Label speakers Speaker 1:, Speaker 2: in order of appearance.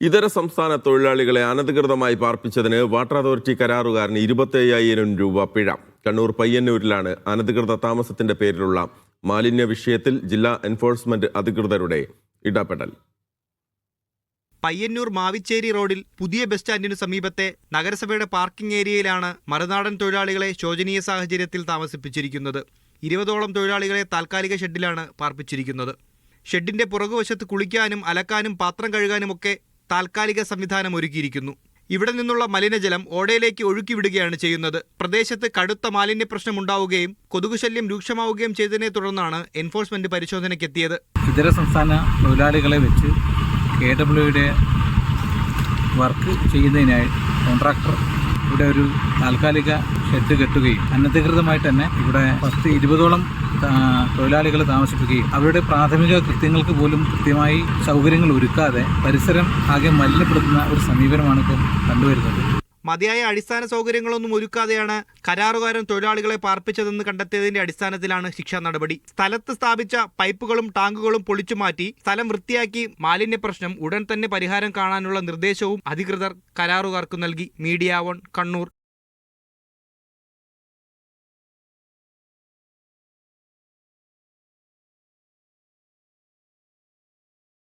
Speaker 1: ഇതര സംസ്ഥാന തൊഴിലാളികളെ അനധികൃതമായി പാർപ്പിച്ചതിന് വാട്ടർ അതോറിറ്റി കരാറുകാരന് ഇരുപത്തയ്യായിരം രൂപ പിഴ. കണ്ണൂർ പയ്യന്നൂരിലാണ് അനധികൃത താമസത്തിന്റെ പേരിലുള്ള മാലിന്യ വിഷയത്തിൽ ജില്ലാ എൻഫോഴ്സ്മെന്റ് അധികൃതരുടെ ഇടപെടൽ.
Speaker 2: പയ്യന്നൂർ മാവിച്ചേരി റോഡിൽ പുതിയ ബസ് സ്റ്റാൻഡിനു സമീപത്തെ നഗരസഭയുടെ പാർക്കിംഗ് ഏരിയയിലാണ് മറുനാടൻ തൊഴിലാളികളെ ശോചനീയ സാഹചര്യത്തിൽ താമസിപ്പിച്ചിരിക്കുന്നത്. ഇരുപതോളം തൊഴിലാളികളെ താൽക്കാലിക ഷെഡിലാണ് പാർപ്പിച്ചിരിക്കുന്നത്. ഷെഡിന്റെ പുറകുവശത്ത് കുളിക്കാനും അലക്കാനും പാത്രം കഴുകാനുമൊക്കെ താൽക്കാലിക സംവിധാനം ഒരുക്കിയിരിക്കുന്നു. ഇവിടെ നിന്നുള്ള മലിനജലം ഓടയിലേക്ക് ഒഴുക്കിവിടുകയാണ് ചെയ്യുന്നത്. പ്രദേശത്ത് കടുത്ത മാലിന്യ പ്രശ്നമുണ്ടാവുകയും കൊതുകുശല്യം രൂക്ഷമാവുകയും ചെയ്തതിനെ തുടർന്നാണ് എൻഫോഴ്സ്മെന്റ് പരിശോധനയ്ക്കെത്തിയത്.
Speaker 3: ഇതര സംസ്ഥാന തൊഴിലാളികളെ വെച്ച് കെ ഡബ്ല്യുയുടെ വർക്ക് ചെയ്യുന്നതിനായി കോൺട്രാക്ടർ ഇവിടെ ഒരു താൽക്കാലിക ഷെഡ് കെട്ടുകയും അനധികൃതമായിട്ട് തന്നെ ഇവിടെ പത്ത് ഇരുപതോളം തൊഴിലാളികൾ താമസിപ്പിക്കുകയും അവരുടെ പ്രാഥമിക കൃത്യങ്ങൾക്ക് പോലും കൃത്യമായി സൗകര്യങ്ങൾ ഒരുക്കാതെ പരിസരം ആകെ മലിനപ്പെടുത്തുന്ന ഒരു സമീപനമാണ് ഇപ്പം കണ്ടുവരുന്നത്.
Speaker 2: മതിയായ അടിസ്ഥാന സൗകര്യങ്ങളൊന്നും ഒരുക്കാതെയാണ് കരാറുകാരൻ തൊഴിലാളികളെ പാർപ്പിച്ചതെന്ന് കണ്ടെത്തിയതിന്റെ അടിസ്ഥാനത്തിലാണ് ശിക്ഷാ നടപടി. സ്ഥലത്ത് സ്ഥാപിച്ച പൈപ്പുകളും ടാങ്കുകളും പൊളിച്ചുമാറ്റി സ്ഥലം വൃത്തിയാക്കി മാലിന്യ പ്രശ്നം ഉടൻ തന്നെ പരിഹാരം കാണാനുള്ള നിർദ്ദേശവും അധികൃതർ കരാറുകാർക്ക് നൽകി. Media one Kannur.